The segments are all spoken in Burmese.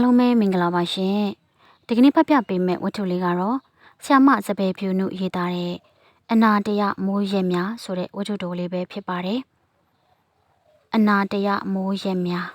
အားလုံးပဲမင်္ဂလာပါရှင်ဒီကနေ့ဖတ်ပြပေးမယ့်ဝတ္ထုလေးကတော့ဆ iam မစပယ်ဖြူနုရေးသားတဲ့အနာတရမိုးရက်များဆိုတဲ့ဝတ္ထုတိုလေးပဲဖြစ်ပါတယ်အနာတရမိုးရက်များ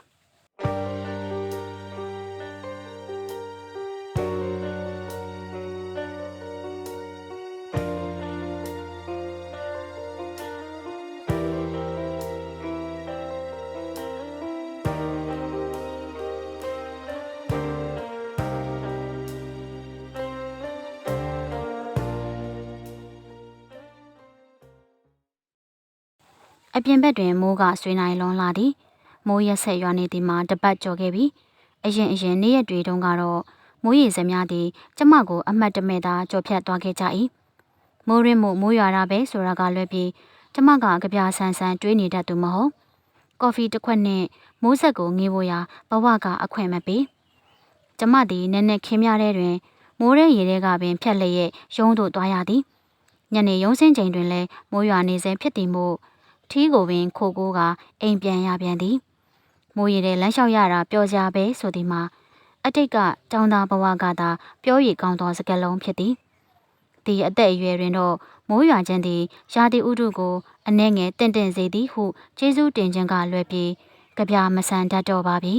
အပြင်ဘက်တွင်မိုးကဆွေးနိုင်လွန်လာသည်မိုးရက်ဆက်ရွာနေသည်မှာတပတ်ကျော်ခဲ့ပြီအရင်အရင်နေ့ရက်တွေတုန်းကတော့မိုးရေစများသည်ကျမကိုအမှတ်တမဲ့သာကြော်ဖြတ်သွားခဲ့ကြ၏မိုးရင်းမို့မိုးရွာတာပဲဆိုတာကလွဲပြီးကျမကကြပြဆန်းဆန်းတွေးနေတတ်သူမဟုတ်ကော်ဖီတစ်ခွက်နဲ့မိုးဆက်ကိုငေးဖို့ရာဘဝကအခွင့်မပေးကျမသည်နည်းနည်းခင်းမြတဲ့တွင်မိုးရဲရေထဲကပင်ဖြတ်လျက်ရုံးသို့သွားရသည်ညနေရုံးစင်းချိန်တွင်လည်းမိုးရွာနေစဉ်ဖြစ်သည်မို့ ထီးကိုပင်ခိုကိုကအိမ်ပြန်ရပြန်သည်မိုးရတဲ့လမ်းလျှောက်ရတာပျော်ကြပဲဆိုသည်မှာအတိတ်ကတောင်းသားဘဝကသာပြောရည်ကောင်းသောစကားလုံးဖြစ်သည်ဒီအသက်အရွယ်တွင်တော့မိုးရွာခြင်းသည်ရာသီဥတုကိုအနှဲငယ်တင့်တင့်စေသည်ဟုကျေးဇူးတင်ခြင်းကလွယ်ပြီးကြပြမဆန်တတ်တော့ပါပြီ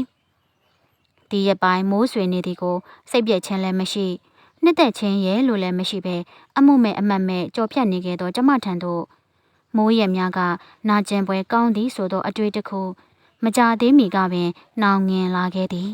ဒီရက်ပိုင်းမိုးဆွေနေသည်ကိုစိတ်ပြည့်ခြင်းလည်းမရှိနှစ်သက်ခြင်းရဲ့လို့လည်းမရှိဘဲအမှုမဲ့အမတ်မဲ့ကြော်ဖြတ်နေခဲ့သောကျမထံသို့ မိုးရက်များကနာကျင်ပွဲကောင်းသည်ဆိုသောအတွေ့တစ်ခု မကြသေးမီကပင် နောင်ငင်လာခဲ့သည်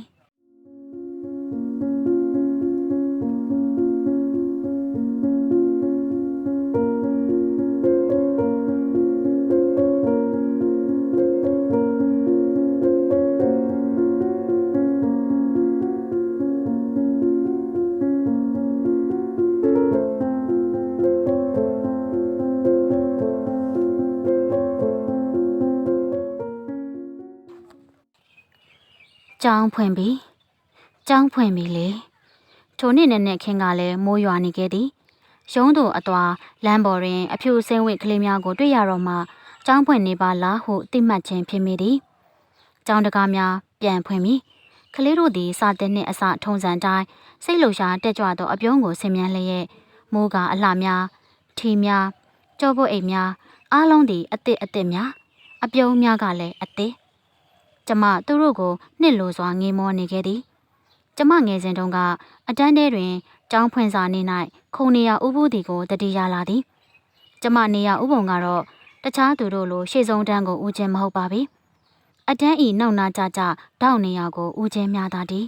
ကြောင်းဖွင့်ပြီကြောင်းဖွင့်ပြီလေထိုနေ့နဲ့နဲ့ခင်းကလည်းမိုးရွာနေခဲ့သည်ရုံးသူအသွာလမ်းပေါ်တွင် အဖြူစင်းဝိတ်ကလေးများကိုတွေ့ရတော့မှကြောင်းဖွင့်နေပါလားဟုသိမှတ်ခြင်းဖြစ်မိသည်ကြောင်းတကားများပြန်ဖွင့်ပြီကလေးတို့သည်စာတင်နှင့်အစထုံစံတိုင်းစိတ်လှုပ်ရှားတက်ကြွသောအပြုံးကိုဆင်မြန်းလျက်မိုးကအလှများထီများကြောပုတ်အိမ်များအားလုံးသည်အစ်စ်အစ်စ်များအပြုံးများကလည်းအစ်စ် ကျမသူတို့ကိုနှစ်လိုစွာငေးမောနေခဲ့သည်ကျမငယ်စဉ်တုန်းကအတန်းထဲတွင်ကျောင်းဖွင့်စာနေ၌ခုံနေရဥပုသည်ကိုတတိယလာသည်ကျမနေရဥပုံကတော့တခြားသူတို့လိုရှေ့ဆုံးတန်းကိုဦးခြင်းမဟုတ်ပါဘူးအတန်းဤနောက်နာကြကြတောက်နေရကိုဦးခြင်းများသာသည်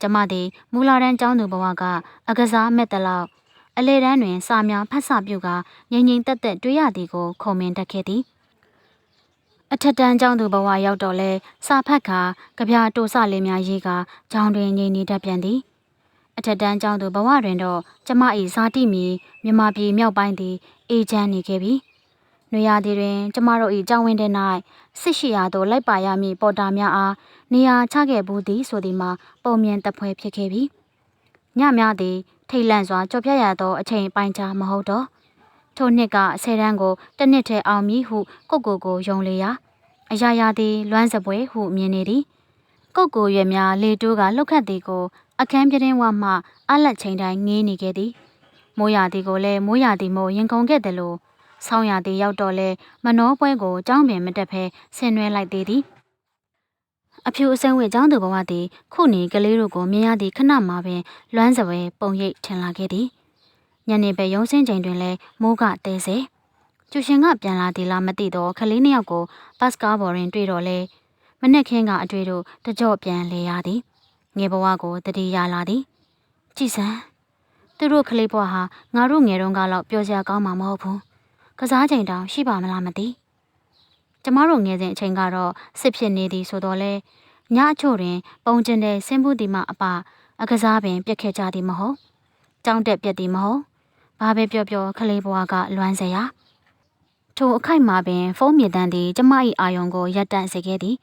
ကျမသည်မူလာတန်းကျောင်းသူဘဝကအကစားမဲ့တလောက်အလေတန်းတွင်စာများဖတ်စာပြုကငိမ့်ငိမ့်တက်တက်တွေးရသည်ကိုခုံမင်တက်ခဲ့သည် အထက်တန်းကျောင်းသူဘဝရောက်တော့လဲစာဖတ်ခါကြပြတိုးစလေးများရေးကကျောင်းတွင်ငြိမ်နေတတ်ပြန်သည်အထက်တန်းကျောင်းသူဘဝတွင်တော့ကျမ၏ဇာတိမီမြမပြည်မြောက်ပိုင်းသည်အေချမ်းနေခဲ့ပြီ။နွေရာသီတွင် ကျမတို့၏ကျောင်းဝင်းထဲ၌စစ်ရှိရာသို့လိုက်ပါရမည့်ပေါ်တာများအားနေရာချခဲ့ဘူးသည်ဆိုသည်မှာပုံမြင်တပွဲဖြစ်ခဲ့ပြီ။ညများသည်ထိတ်လန့်စွာကြော်ပြရသောအချိန်ပိုင်းခြားမဟုတ်တော့ ထိုနှစ်ကဆယ်တန်းကိုတစ်နှစ်ထဲအောင်မည်ဟုကိုကိုကိုယုံလေရာအရာရာသည်လွမ်းစပွဲဟုမြင်နေသည်ကုတ်ကိုရွယ်များလေတိုးကလှုပ်ခတ်သည်ကိုအခန်းပြတင်းဝမှအလက်ချိန်တိုင်းငေးနေခဲ့သည်မိုးရာသီကိုလည်းမိုးရာသီမို့ရင်ကုန်ခဲ့တယ်လို့ဆောင်းရာသီရောက်တော့လဲမနှောပွဲကိုကြောင်းပင်မတက်ဖဲဆင်နွှဲလိုက်သေးသည်အဖြူအစင်းဝဲကျောင်းသူဘဝသည်ခုနေကလေးတို့ကိုမြင်ရသည့်ခဏမှပင်လွမ်းစပွဲပုံရိပ်ထင်လာခဲ့သည် ညနေပဲရုံးစင်းချိန်တွင်လဲမိုးကတဲစေကျူရှင်ကပြန်လာသည်လားမသိတော့ခလေးနှစ်ယောက်ကိုဘတ်ကားပေါ်တွင်တွေ့တော့လဲမနက်ခင်းကအတွေ့တို့တကြော့ပြန်လေရသည်ငယ်ဘဝကိုတတိရလာသည်ကြည်စံသူတို့ကလေးဘဝဟာငါတို့ငယ်တုန်းကလောက်ပျော်စရာကောင်းမှာမဟုတ်ဘူးကစားချိန်တောင်ရှိပါမလားမသိကျမတို့ငယ်စဉ်အချိန်ကတော့စစ်ဖြစ်နေသည်ဆိုတော့လဲညအချို့တွင် ပုံကျင်တဲ့ဆင်းဘူးဒီမှအပအကစားပင်ပြက်ခဲ့ကြသည်မဟုတ်ကြောင်းတက်ပြက်သည်မဟုတ် ဘာပဲပြောပြောခလေးဘဝကလွမ်းစရာထိုအခိုက်မှာပင်ဖုန်းမြေတန်းသည်ကျမ၏အာယုံကိုရပ်တန့်စေခဲ့သည်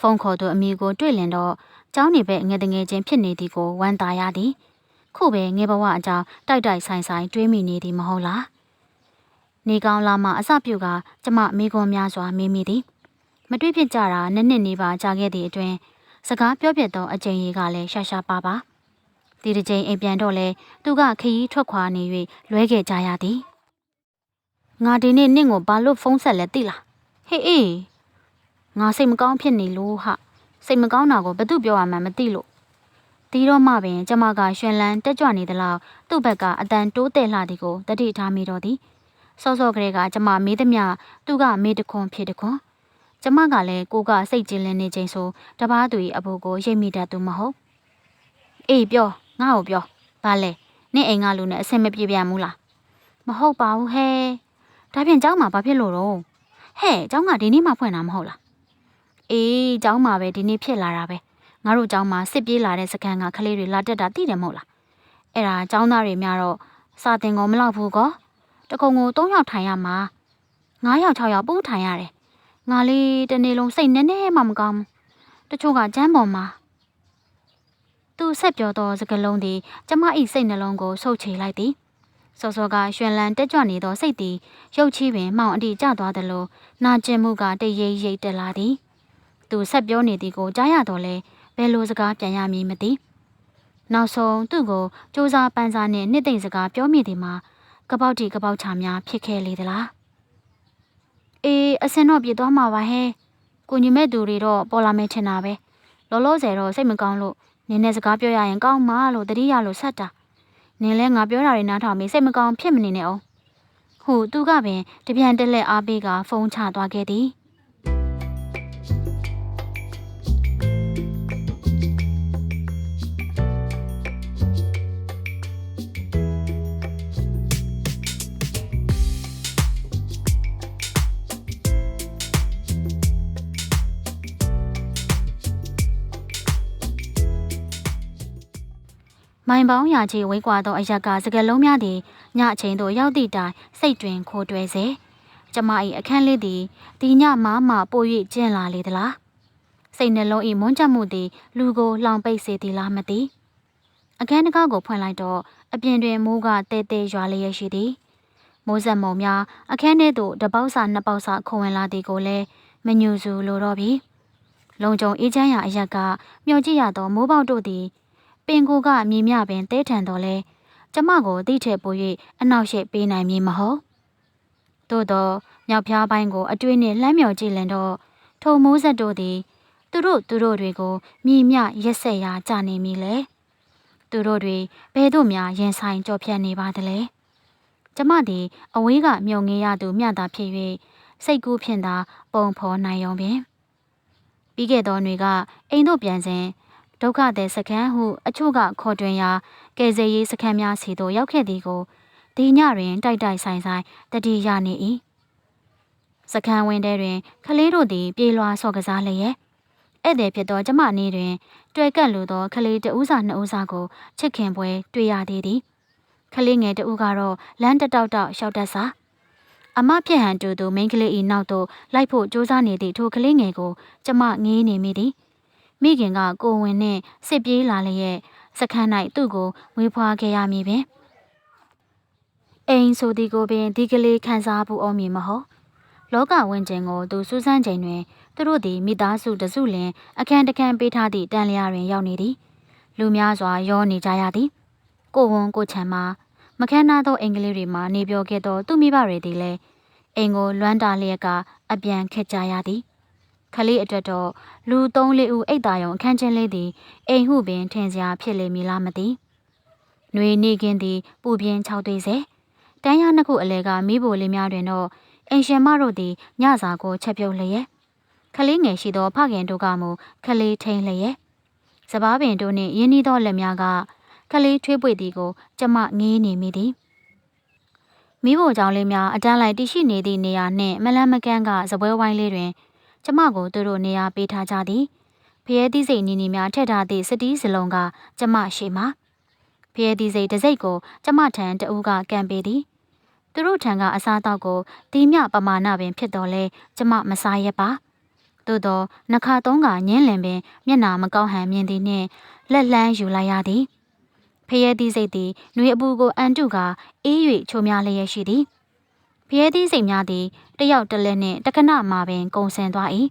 ဖုန်းခေါ်သူအမိကိုတွေ့လင်တော့ကျောင်းနေပဲငယ်တငယ်ချင်းဖြစ်နေသည်ကိုဝမ်းသာရသည်ခုပဲငယ်ဘဝအကြောင်းတိုက်တိုက်ဆိုင်ဆိုင်တွေးမိနေသည်မဟုတ်လားနေကောင်းလာမှအစပြုကကျမမိကွန်များစွာမေးမိသည်မတွေ့ဖြစ်ကြတာနှစ်နှစ်နေပါကြာခဲ့သည့်အတွင်းစကားပြောပြသောအကြိမ်ကြီးကလည်းရှာရှာပါပါ ဒီတစ်ကြိမ်အိမ်ပြန်တော့လဲသူကခရီးထွက်ခွာနေ၍လွဲခဲ့ကြရသည်ငါဒီနေ့နင့်ကိုဘာလို့ဖုန်းဆက်လဲသိလားဟေးအေးငါစိတ်မကောင်းဖြစ်နေလို့ဟာစိတ်မကောင်းတာကိုဘသူပြောရမှန်းမသိလို့ဒီတော့မှပင်ကျမကရွှင်လန်းတက်ကြွနေသလောက်သူ့ဘက်ကအတန်တိုးတဲ့လှသည်ကိုတတိထားမိတော့သည်စောစောကလေးကကျမမေးသမျှသူကမေးတခွန်းဖြစ်တခွန်းကျမကလည်းကိုကစိတ်ကြည်လင်းနေချိန်ဆိုတပားသူ၏အဖိုးကိုရိတ်မိတတ်သူမဟုတ်အေးပြော ငါ့ကိုပြောဘာလဲနင့်အိမ်ကလူနဲ့အဆင်မပြေပြန်ဘူးလားမဟုတ်ပါဘူးဟဲ့ဒါဖြင့်เจ้าမှာဘာဖြစ်လို့တော့ဟဲ့เจ้าကဒီနေ့မှဖွင့်တာမဟုတ်လားအေးเจ้าမှာပဲဒီနေ့ဖြစ်လာတာပဲငါတို့เจ้าမှာစစ်ပြေးလာတဲ့စကန်ကကလေးတွေလာတက်တာသိတယ်မဟုတ်လားအဲ့ဒါเจ้าသားတွေများတော့စာတင်ကုန်မလောက်ဘူးကောတကုံကို၃ယောက်ထိုင်ရမှာ9ယောက်6ယောက်ပို့ထိုင်ရတယ်ငါလေးတနေ့လုံးစိတ်နည်းနည်းမှမကောင်းဘူးတချို့ကကျမ်းပေါ်မှာ သူဆက်ပြောသောစကားလုံးသည်ကျမ၏စိတ်နှလုံးကိုဆုပ်ချေလိုက်သည်စောစောကရွှင်လန်းတက်ကြွနေသောစိတ်သည်ရုပ်ချီးပင်မှောင်အတိကျသွားသလိုနာကျင်မှုကတရိပ်ရိပ်တက်လာသည်သူဆက်ပြောနေသည်ကိုကြားရတော့လဲဘယ်လိုစကားပြန်ရမည်မသိနောက်ဆုံးသူ့ကိုစူးစားပန်းစားနှင့်နှစ်သိမ့်စကားပြောမိသည်မှာကပောက်တီကပောက်ချာများဖြစ်ခဲ့လေသလားအေးအစင်တော့ပြေသွားမှာပါဟဲ့ကိုညီမဲ့သူတွေတော့ပေါ်လာမယ်ထင်တာပဲလောလောဆယ်တော့စိတ်မကောင်းလို့ နင်းနဲ့စကားပြောရရင်ကောင်းမှာလို့တတိယလို့ဆက်တာနင်းလဲငါပြောတာတွေနားထောင်ပြီးစိတ်မကောင်းဖြစ်မနေနဲ့အောင်ဟိုသူကပင်တပြန်တက်လက်အားပေးကဖုန်းချသွားခဲ့သည် မိုင်ပေါင်းရာချီဝေးကွာသောအရက်ကစကလုံးများသည်ညအချိန်သို့ရောက်သည့်တိုင်စိတ်တွင်ခိုးတွဲစေကျမ၏အခန်းလေးသည်ဒီညမှမှပို၍ကျင့်လာလေသလားစိတ်နှလုံး၏မွန်းချက်မှုသည်လူကိုလောင်ပိတ်စေသည်လားမသိအခန်းတကားကိုဖွင့်လိုက်တော့အပြင်တွင်မိုးကတဲတဲရွာလျက်ရှိသည်မိုးဆက်မုံများအခန်းထဲသို့တပေါက်စာနှစ်ပေါက်စာခုံဝင်လာသည်ကိုလည်းမညူစုလိုတော့ပြီလုံခြုံအေးချမ်းရာအရက်ကမျှော်ကြည့်ရသောမိုးပေါက်တို့သည် ပင်ကိုကမြေမြပင်တဲထန်တော်လဲကျမကိုတိထက်ပို၍အနောက်ရှိပေးနိုင်မည်မဟုတ်သို့သောမြောက်ဖျားပိုင်းကိုအတွေ့နှင့်လှမ်းမြော်ကြည့်လင်တော့ထုံမိုးဆက်တို့သည်သူတို့သူတို့တွေကိုမြေမြရက်ဆက်ရာကြနေမည်လေသူတို့တွေဘဲတို့များရင်ဆိုင်ကြော်ဖြတ်နေပါသလဲကျမသည်အဝေးကမြုံငေးရသူမျှတာဖြစ်၍စိတ်ကူးဖြင့်သာ ပုံဖော်နိုင်ရုံပင်ပြီးခဲ့သောနေ့ကအိမ်တို့ပြန်စဉ် ဒုက္ခသည်စခန်းဟုအချို့ကခေါ်တွင်ရာကယ်ဆယ်ရေးစခန်းများစီသို့ရောက်ခဲ့သည်ကိုဒီညတွင်တိုက်တိုက်ဆိုင်ဆိုင်တတိယနေ၏စခန်းဝင်းထဲတွင်ကလေးတို့သည် ပြေးလွှာဆော့ကစားလျက်ဧည့်သည်ဖြစ်သောကျမနေတွင် တွေ့ကပ်လိုသောကလေးတဦးစာနှစ်ဦးစာကိုချစ်ခင်ပွဲတွေ့ရသေးသည်ကလေးငယ်တဦးကတော့လမ်းတတောက်တောက်ရှောက်တတ်စာအမဖြစ်ဟန်တူသူမိန်းကလေး၏နောက်သို့လိုက်ဖို့ကြိုးစားနေသည့်ထိုကလေးငယ်ကိုကျမငေးနေမိသည် မိခင်ကကိုဝင်နှင့်စစ်ပြေးလာလျက်စခန်း၌သူ့ကိုမွေးဖွားခဲ့ရမည်ပင်အိမ်ဆိုဒီကိုပင်ဒီကလေးခံစားဖို့အောင်မည်မဟုတ်လောကဝင်ခြင်းကိုသူစူးစမ်းချိန်တွင်သူတို့သည်မိသားစုတစုလင်အခန်းတခန်းပေးထားသည့်တန်လျာတွင်ရောက်နေသည်လူများစွာရောနေကြရသည်ကိုဝန်ကိုချမ်းမှာမခမ်းနားသောအင်္ဂလိပ်တွေမှာနေပြောခဲ့သောသူမိဘတွေသည်လည်းအိမ်ကိုလွမ်းတာလျက်ကအပြန်ခက်ကြရသည် ခလေးအတွက်တော့လူ၃လေးဦးအိတ်တာယုံအခန်းချင်းလေးသည်အိမ်ဟုပင်ထင်စရာဖြစ်လေမည်လားမသိ။ຫນွေနေကင်းသည်ပူပြင်း၆သွေးစေတန်းရနှစ်ခုအလဲကမိဘလေးများတွင်တော့အိမ်ရှင်မတို့သည်ညစာကိုချက်ပြုတ်လျက်ခလေးငယ်ရှိသောဖခင်တို့ကမူခလေးထိန်လျက်စပားပင်တို့နှင့်ရင်းနှီးသောလက်များကခလေးထွေးပွေသည်ကိုကျမငေးနေမိသည်မိဖို့ကြောင့်လေးများအတန်းလိုက်တရှိနေသည့်နေရာနှင့်မလန်းမကန်းကစပွဲဝိုင်းလေးတွင် ကျမကိုသူတို့နေရာပေးထားကြသည်ဖျဲသီးစိတ်နီနီများထည့်ထားသည့်စတီးစလုံးကကျမရှိမှာဖျဲသီးစိတ်တစ်စိတ်ကိုကျမထံတဦးကကံပေးသည်သူတို့ထံကအစားအသောက်ကိုတီးမြပမာဏပင်ဖြစ်တော်လဲကျမမစားရပါသို့သောနှခါသုံးကညင်းလင်ပင်မျက်နာမကောင်းဟန်မြင်သည်နှင့်လက်လန်းယူလိုက်ရသည်ဖျဲသီးစိတ်သည်နှွေအပူကိုအန်တုကအေး၍ချိုများလျက်ရှိသည် ဖျဲသီးစိတ်များသည်တယောက်တလက်နှင့်တခဏမှပင်ကုံဆင်သွား၏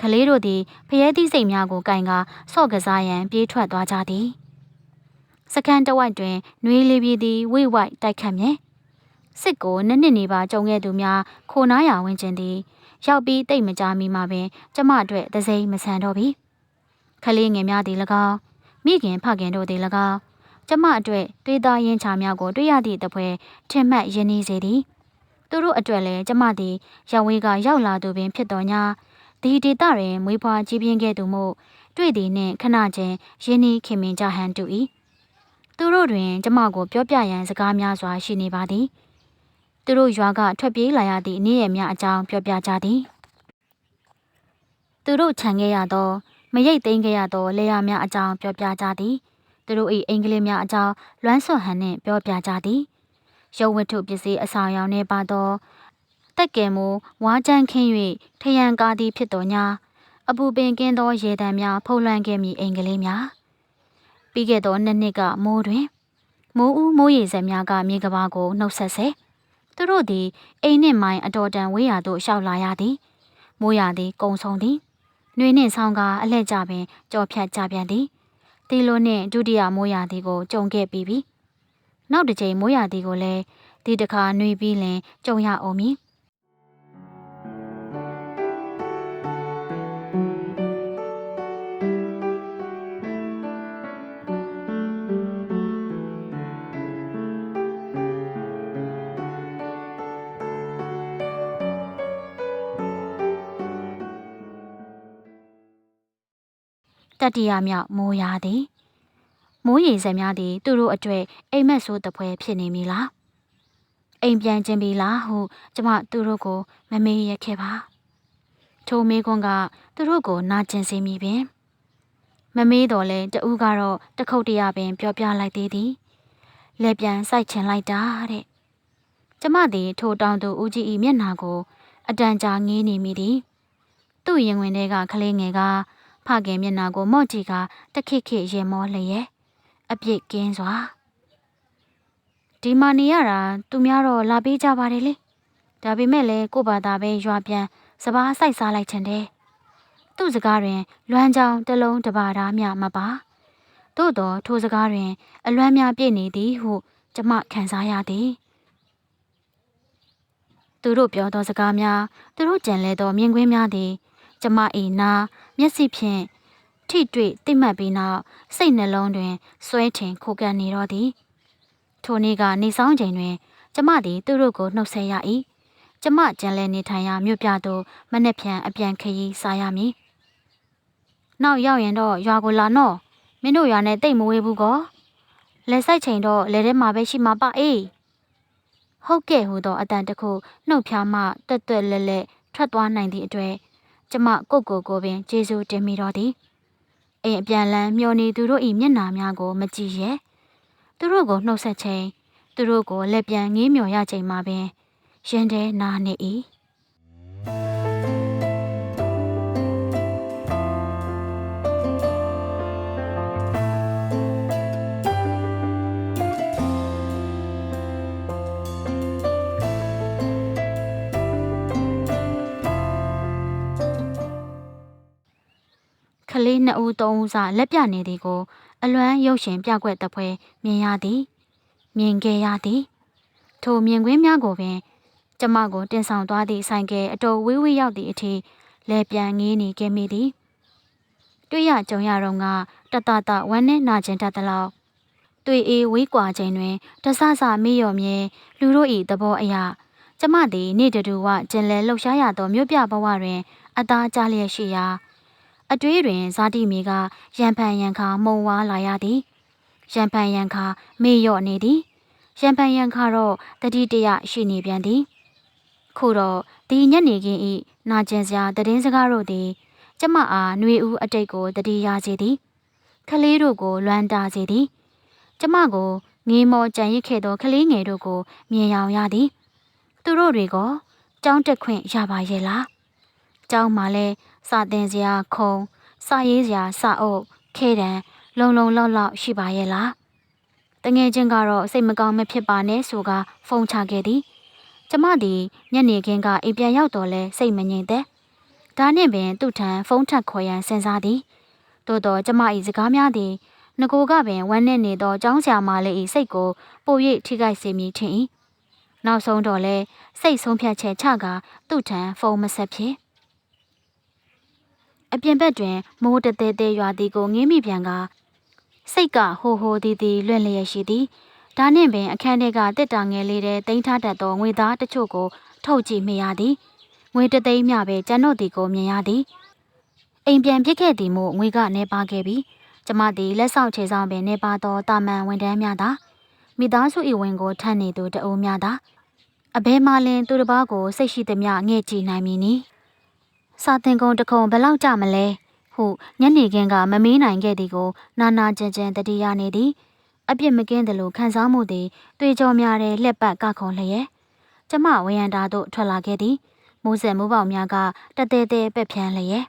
ကလေးတို့သည်ဖျဲသီးစိတ်များကိုကင်ကဆော့ကစားရန်ပြေးထွက်သွားကြသည်စကန်တဝိုက်တွင်နှွေးလေးပြေးသည်ဝိဝိုက်တိုက်ခတ်မြဲစစ်ကိုနှစ်နှစ်နေပါကြုံခဲ့သူများခိုနားရဝင်ခြင်းသည် ရောက်ပြီးတိတ်မကြမီမှာပင် ကျမအတွက်သစိမ့်မဆန်တော့ပြီခလေးငယ်များသည်၎င်းမိခင်ဖခင်တို့သည်၎င်းကျမအတွက်တွေးသားရင်းချများကိုတွေ့ရသည့်တပွဲထင်မှတ်ရင်းနှီးစေသည် သူတို့အတွက်လည်းကျမသည်ရဝေးကရောက်လာသူပင်ဖြစ်တော်ညာဒီဒေတာတွင်မွေးဖွားကြီးပြင်းခဲ့သူမို့တွေ့သည်နှင့်ခဏချင်းရင်းနှီးခင်မင်ကြဟန်တူ၏သူတို့တွင်ကျမကိုပြောပြရန်စကားများစွာရှိနေပါသည်သူတို့ရွာကထွက်ပြေးလာရသည့်နေ့ရက်များအကြောင်းပြောပြကြသည်သူတို့ခြံခဲ့ရသော မရိတ်သိမ်းခဲ့ရသောလေယာများအကြောင်းပြောပြကြသည်သူတို့၏အင်္ဂလိပ်များအကြောင်းလွမ်းဆွတ်ဟန်နှင့်ပြောပြကြသည် ရုပ်ဝတ္ထုပစ္စည်းအဆောင်ရောင်နှင့်ပါသောတက်ကယ်မူဝါကြမ်းခင်း၍ထရန်ကားသည်ဖြစ်တော်ညာအပူပင်ကင်းသောရေတံများဖုံးလွှမ်းခဲ့မည်အင်္ဂလိပ်များပြီးခဲ့သောနှစ်နှစ်ကမိုးတွင်မိုးဦးမိုးရေစက်များကမြေကဘာကိုနှုတ်ဆက်စေသူတို့သည်အိမ်နှင့်မိုင်အတော်တန်ဝေးရာသို့ရှောက်လာရသည်မိုးရသည်ကုံဆုံးသည်နှွေနှင့်ဆောင်းကားအလှည့်ကြပင်ကြော်ဖြတ်ကြပြန်သည်တီလိုနှင့်ဒုတိယမိုးရသည်ကိုကြုံခဲ့ပြီးပြီ နောက်တစ်ချိန်မိုးရသည်ကိုလည်းဒီတစ်ခါနှွေပြီးလင်ကြုံရအောင်မည်တတိယမြောက်မိုးရသည် မိုးရေစက်များသည်သူတို့အတွေ့အိမ်မက်ဆိုးတပွဲဖြစ်နေမည်လားအိမ်ပြန်ခြင်းပြီလားဟုကျမသူတို့ကိုမမေးရခဲ့ပါထိုမေကွန်းကသူတို့ကိုနာကျင်စေမိပင်မမေးတော့လဲတူးကတော့တခုတ်တရပင်ပြောပြလိုက်သေးသည်လက်ပြန်စိုက်ချင်လိုက်တာတဲ့ကျမသည်ထိုတောင်သူဦးကြီး၏မျက်နှာကို အတန်ကြာငေးနေမိသည်သူ့ရင်ဝင်ထဲကကလေးငယ်ကဖခင်မျက်နှာကိုမော့ကြည့်ကတခိခိရေမောလျက် အပြစ်ကင်းစွာဒီမာနေရတာသူများတော့လာပေးကြပါတယ်လေဒါပေမဲ့လည်းကို့ဘာသာပဲရွာပြန်စပားဆိုင်စားလိုက်ချင်တယ်သူ့စကားတွင် လွမ်းချောင်းတလုံးတပါသားမျှမပါသို့တော့ထိုစကားတွင် အလွမ်းများပြည့်နေသည်ဟုကျမခံစားရသည်သူတို့ပြောသောစကားများသူတို့ကြံလဲသောမြင်ကွင်းများသည် ကျမ၏နာမျက်စိဖြင့် ထိတွေ့တိမှတ်ပြီးနောက်စိတ်နှလုံးတွင်စွဲထင်ခိုကန်နေတော့သည်ထိုနေ့ကနေဆောင်ချိန်တွင် ကျမသည်သူတို့ကိုနှုတ်ဆက်ရ၏ကျမကြံလဲနေထိုင်ရာမြို့ပြသို့မနှက်ဖြန်အပြန်ခရီးစားရမည်နောက်ရောက်ရင်တော့ရွာကိုလာတော့မင်းတို့ရွာနဲ့တိတ်မဝေးဘူးကောလက်ဆိုင်ချိန်တော့လက်ထဲမှာပဲရှိမှာပါအေးဟုတ်ကဲ့ဟူသောအတန်တခုနှုတ်ဖျားမှတွတ်တွတ်လဲလဲထွက်သွားနိုင်သည့်အတွက်ကျမကိုကိုကိုပင်ကျေးဇူးတင်မိတော့သည် အိမ်အပြန်လန်းမျောနေသူတို့၏မျက်နာများကို မကြည့်ရဲသူတို့ကိုနှုတ်ဆက်ချိန်သူတို့ကိုလက်ပြန်ငေးမျောရချိန်မှာပင်ရင်ထဲနာနေ၏ ကလေးနှစ်ဦးသုံးဦးစလက်ပြနေသည်ကို အလွမ်းရုပ်ရှင်ပြကွက်တပွဲမြင်ရသည်မြင်ခဲ့ရသည်ထိုမြင်ကွင်းများကိုပင်ကျမကိုတင်ဆောင်သွားသည့်ဆိုင်ကယ်အတော်ဝေးဝေးရောက်သည့်အထိလဲပြန်ငေးနေခဲ့မိသည်တွေ့ရကြုံရတော့ကတတတဝမ်းနဲ့နာကျင်တတ်သလောက်တွေ့အေးဝေးကွာချိန်တွင်တဆဆမေ့လျော့မြဲလူတို့၏သဘောအရာကျမသည်နေ့တူဝကျင်လည်လှုပ်ရှားရသောမြို့ပြဘဝတွင် အသားကျလျက်ရှိရာ အတွေးတွင်ဇာတိမီကရံဖန်ရံခါမှုံဝါလာရသည်ရံဖန်ရံခါမေ့လျော့နေသည်ရံဖန်ရံခါတော့တတိတရရှိနေပြန်သည်ခုတော့ဒီညနေခင်းဤနာကျင်စရာတည်င်းစကားတို့သည်ကျမအားຫນွေဦးအတိတ်ကိုတတိရစေသည်ခလေးတို့ကိုလွမ်းတာစေသည်ကျမကိုငေးမောကြံရစ်ခဲ့သောကလေးငယ်တို့ကိုမြင်ရောင်ရသည် သူတို့တွေကကြောင်းတက်ခွင့်ရပါရဲ့လားကျောင်းမှာလဲ စာသင်စရာခုံစာရေးစရာစာအုပ်ခဲတံလုံလုံလောက်လောက်ရှိပါရဲ့လားတငယ်ချင်းကတော့စိတ်မကောင်းမဖြစ်ပါနဲ့ဆိုကဖုန်းချခဲ့သည်ကျမသည်ညနေခင်းကအိမ်ပြန်ရောက်တော့လဲစိတ်မငြိမ်သက်ဒါဒါနှင့်ပင်သူ့ထံဖုန်းထက်ခေါ်ရန်စဉ်းစားသည်သို့တော့ကျမ၏စကားများသည်ငကိုကပင်ဝမ်းနည်းနေသောကျောင်းဆရာမလေး၏စိတ်ကိုပို၍ထိခိုက်စေမည်ထင်၏နောက်ဆုံးတော့လဲစိတ်ဆုံးဖြတ်ချက်ချကာသူ့ထံဖုန်းမဆက်ဖြစ် အပြင်ဘက်တွင်မိုးတသေးသေးရွာသည်ကိုငင်းမိပြန်ကစိတ်ကဟိုဟိုတီတီလွင့်လျက်ရှိသည်ဒါနှင့်ပင်အခန်းထဲကတစ်တာငယ်လေးတဲ့တင်ထားတတ်သောငွေသားတချို့ကိုထုတ်ကြည့်မိရသည်ငွေတသိန်းမျှပဲကျန်တော့သည်ကိုမြင်ရသည်အိမ်ပြန်ဖြစ်ခဲ့သည်မို့ငွေကနေပါခဲ့ပြီကျမသည်လက်ဆောင်ခြေဆောင်ပင်နေပါသောတာမန်ဝန်ထမ်းများသာမိသားစု၏ဝင်ကိုထမ်းနေသူတအိုးများသာအဘဲမှလင်သူတစ်ပါးကိုစိတ်ရှိသမျှငဲ့ကြည့်နိုင်မည်နီ စာသင်ကုန်တစ်ခုံဘယ်လောက်ကြမလဲဟုညနေခင်းကမမေးနိုင်ခဲ့သည်ကိုနာနာကျင်ကျင်တတိယနေသည်အပြစ်မကင်းသလိုခံစားမှုသည်တွေ့ကြောများတဲ့လက်ပတ်ကခုံလျက်ကျမဝရန်တာသို့ထွက်လာခဲ့သည်မိုးစံမိုးပေါက်များကတသေးသေးပက်ဖြန်းလျက်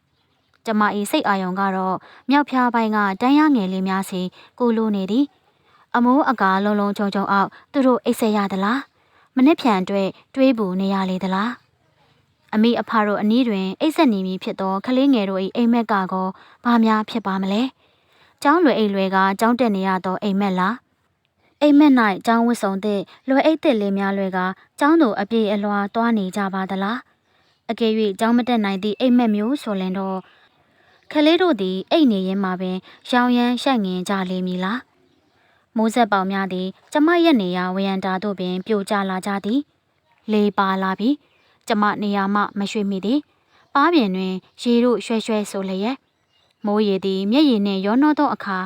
ကျမ၏စိတ်အာရုံကတော့မြောက်ဖျားပိုင်းကတန်းရငယ်လေးများစီကိုလိုနေသည်အမိုးအကာလုံးလုံးချုံချုံအောက်သူတို့အိတ်ဆက်ရသလားမနစ်ဖြန်အတွက်တွေးပူနေရလေသလား အမိအဖတို့အနီးတွင်အိတ်ဆက်နေမည်ဖြစ်သောကလေးငယ်တို့၏အိမ်မက်ကကောဘာများဖြစ်ပါမလဲကျောင်းလွယ်အိတ်လွယ်ကကျောင်းတက်နေရသောအိမ်မက်လားအိမ်မက်၌ကျောင်းဝတ်စုံသည့်လွယ်အိတ်သစ်လေးများလွယ်ကကျောင်းသို့အပြေအလွှာတွားနေကြပါသလားအကယ်၍ကျောင်းမတက်နိုင်သည့်အိမ်မက်မျိုးဆိုရင်တော့ကလေးတို့သည်အိတ်နေရင်မှပင်ရောင်ရမ်းရှက်ငင်ကြလိမ့်မည်လားမိုးဆက်ပေါင်များသည်ကျမရဲ့နေရာဝရန်တာတို့ပင်ပြိုကျလာကြသည်လေပါလာပြီ ကျမနေရာမှမရွှေ့မိသည်ပါးပြင်တွင်ရေတို့ရွှဲရွှဲဆိုလျက်မိုးရေသည်မျက်ရည်နှင့်ရောနှောသောအခါ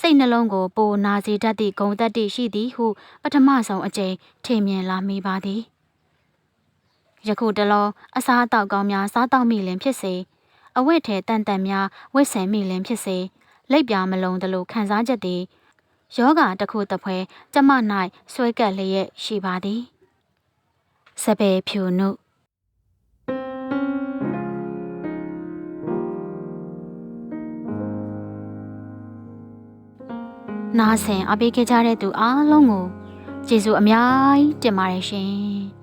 စိတ်နှလုံးကိုပိုနာစီတတ်သည့်ဂုံတက်တိရှိသည်ဟုပထမဆုံးအကြိမ်ထင်မြင်လာမိပါသည်ယခုတလောအစားအသောက်ကောင်းများစားတောက်မိလင်ဖြစ်စေအဝတ်ထဲတန်တန်များဝတ်ဆင်မိလင်ဖြစ်စေလက်ပြမလုံးသလိုခံစားချက်သည်ယောဂတစ်ခုတစ်ဖွဲကျမ၌ဆွဲကပ်လျက်ရှိပါသည်စပယ်ဖြူနု နားဆင်အပေးခဲ့ကြတဲ့သူအားလုံးကိုကျေးဇူးအများကြီးတင်ပါတယ်ရှင်